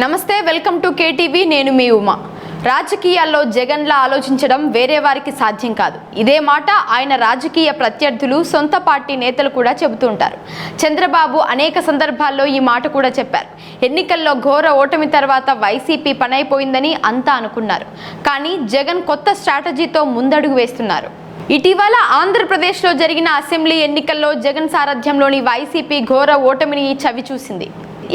నమస్తే welcome to KTV నేను మీ ఉమా. రాజకీయాల్లో జగన్లా ఆలోచించడం వేరే వారికి సాధ్యం కాదు. ఇదే మాట ఆయన రాజకీయ ప్రత్యర్థులు సొంత పార్టీ నేతలు కూడా చెబుతుంటారు. చంద్రబాబు అనేక సందర్భాల్లో ఈ మాట కూడా చెప్పారు. ఎన్నికల్లో ఘోర ఓటమి తర్వాత వైసీపీ పనైపోయిందని అంతా అనుకున్నారు. కానీ జగన్ కొత్త స్ట్రాటజీతో ముందడుగు వేస్తున్నారు. ఇటీవల ఆంధ్రప్రదేశ్లో జరిగిన అసెంబ్లీ ఎన్నికల్లో జగన్ సారథ్యంలోని వైసీపీ ఘోర ఓటమిని చవి చూసింది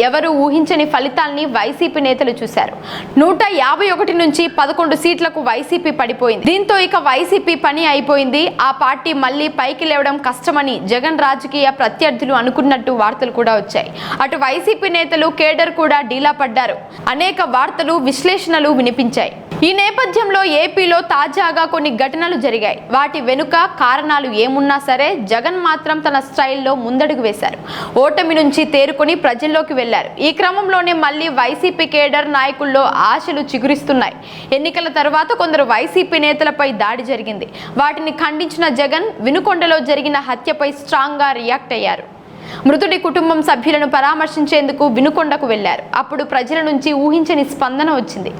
ఎవరు ఊహించని ఫలితాల్ని వైసీపీ నేతలు చూశారు. నూట యాభై ఒకటి నుంచి పదకొండు సీట్లకు వైసీపీ పడిపోయింది. దీంతో ఇక వైసీపీ పని అయిపోయింది. ఆ పార్టీ మళ్ళీ పైకి లేవడం కష్టమని జగన్ రాజకీయ ప్రత్యర్థులు అనుకున్నట్టు వార్తలు కూడా వచ్చాయి. అటు వైసీపీ నేతలు కేడర్ కూడా డీలా పడ్డారు. అనేక వార్తలు విశ్లేషణలు వినిపించాయి. ఈ నేపథ్యంలో ఏపీలో తాజాగా కొన్ని ఘటనలు జరిగాయి. వాటి వెనుక కారణాలు ఏమున్నా సరే జగన్ మాత్రం తన స్టైల్లో ముందడుగు వేశారు. ఓటమి నుంచి తేరుకొని ప్రజల్లోకి వెళ్ళారు. ఈ క్రమంలోనే మళ్ళీ వైసీపీ కేడర్ నాయకుల్లో ఆశలు చిగురిస్తున్నాయి. ఎన్నికల తర్వాత కొందరు వైసీపీ నేతలపై దాడి జరిగింది. వాటిని ఖండించిన జగన్ వినుకొండలో జరిగిన హత్యపై స్ట్రాంగ్గా రియాక్ట్ అయ్యారు. మృతుడి కుటుంబం సభ్యులను పరామర్శించేందుకు వినుకొండకు వెళ్ళారు అప్పుడు ప్రజల నుంచి ఊహించని స్పందన వచ్చింది.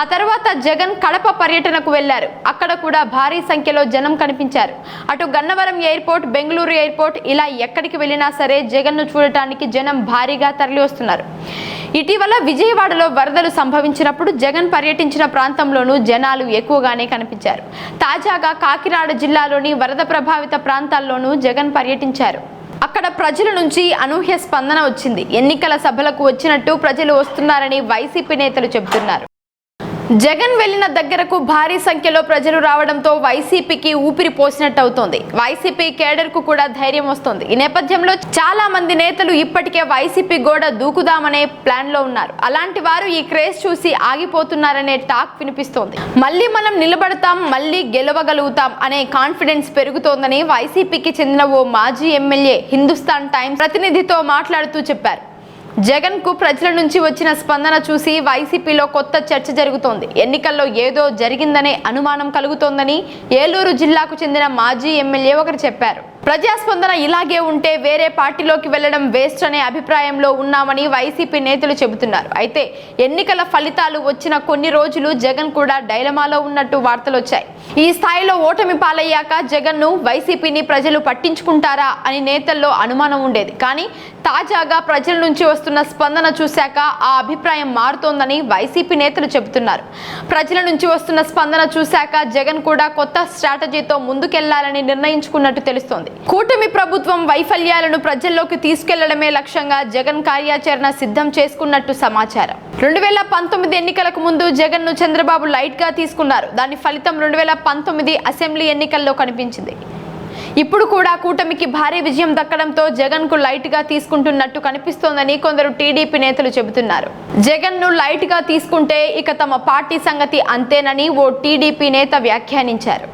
ఆ తర్వాత జగన్ కడప పర్యటనకు వెళ్ళారు అక్కడ కూడా భారీ సంఖ్యలో జనం కనిపించారు. అటు గన్నవరం ఎయిర్పోర్ట్ బెంగళూరు ఎయిర్పోర్ట్ ఇలా ఎక్కడికి వెళ్ళినా సరే జగన్ను చూడటానికి జనం భారీగా తరలి వస్తున్నారు ఇటీవల విజయవాడలో వరదలు సంభవించినప్పుడు జగన్ పర్యటించిన ప్రాంతంలోనూ జనాలు ఎక్కువగానే కనిపించారు. తాజాగా కాకినాడ జిల్లాలోని వరద ప్రభావిత ప్రాంతాల్లోనూ జగన్ పర్యటించారు. అక్కడ ప్రజల నుంచి అనూహ్య స్పందన వచ్చింది. ఎన్నికల సభలకు వచ్చినట్టు ప్రజలు వస్తున్నారని వైసీపీ నేతలు చెబుతున్నారు. జగన్ వెళ్ళిన దగ్గరకు భారీ సంఖ్యలో ప్రజలు రావడంతో వైసీపీకి ఊపిరి పోసినట్టు అవుతోంది. వైసీపీ కేడర్కు కూడా ధైర్యం వస్తోంది. ఈ నేపథ్యంలో చాలా మంది నేతలు ఇప్పటికే వైసీపీ గోడ దూకుదామనే ప్లాన్లో ఉన్నారు. అలాంటి వారు ఈ క్రేజ్ చూసి ఆగిపోతున్నారనే టాక్ వినిపిస్తోంది. మళ్ళీ మనం నిలబడతాం మళ్ళీ గెలవగలుగుతాం అనే కాన్ఫిడెన్స్ పెరుగుతోందని వైసీపీకి చెందిన ఓ మాజీ ఎమ్మెల్యే హిందుస్థాన్ టైమ్స్ ప్రతినిధితో మాట్లాడుతూ చెప్పారు. జగన్కు ప్రజల నుంచి వచ్చిన స్పందన చూసి వైసీపీలో కొత్త చర్చ జరుగుతోంది. ఎన్నికల్లో ఏదో జరిగిందనే అనుమానం కలుగుతోందని ఏలూరు జిల్లాకు చెందిన మాజీ ఎమ్మెల్యే ఒకరు చెప్పారు. ప్రజాస్పందన ఇలాగే ఉంటే వేరే పార్టీలోకి వెళ్ళడం వేస్ట్ అనే అభిప్రాయంలో ఉన్నామని వైసీపీ నేతలు చెబుతున్నారు. అయితే ఎన్నికల ఫలితాలు వచ్చిన కొన్ని రోజులు జగన్ కూడా డైలమాలో ఉన్నట్టు వార్తలు వచ్చాయి ఈ స్థాయిలో ఓటమి పాలయ్యాక జగన్ను వైసీపీని ప్రజలు పట్టించుకుంటారా అని నేతల్లో అనుమానం ఉండేది. కానీ తాజాగా ప్రజల నుంచి వస్తున్న స్పందన చూశాక ఆ అభిప్రాయం మారుతోందని వైసీపీ నేతలు చెబుతున్నారు. ప్రజల నుంచి వస్తున్న స్పందన చూశాక జగన్ కూడా కొత్త స్ట్రాటజీతో ముందుకెళ్ళాలని నిర్ణయించుకున్నట్టు తెలుస్తోంది. కూటమి ప్రభుత్వం వైఫల్యాలను ప్రజల్లోకి తీసుకెళ్ళడమే లక్ష్యంగా జగన్ కార్యాచరణ సిద్ధం చేసుకున్నట్టు సమాచారం. రెండు వేల పంతొమ్మిది ఎన్నికలకు ముందు జగన్ను చంద్రబాబు లైట్గా తీసుకున్నారు. దాని ఫలితం రెండు వేల పంతొమ్మిది అసెంబ్లీ ఎన్నికల్లో కనిపించింది. ఇప్పుడు కూడా కూటమికి భారీ విజయం దక్కడంతో జగన్కు లైట్గా తీసుకుంటున్నట్టు కనిపిస్తోందని కొందరు టీడీపీ నేతలు చెబుతున్నారు. జగన్ను లైట్గా తీసుకుంటే ఇక తమ పార్టీ సంగతి అంతేనని ఓ టీడీపీ నేత వ్యాఖ్యానించారు.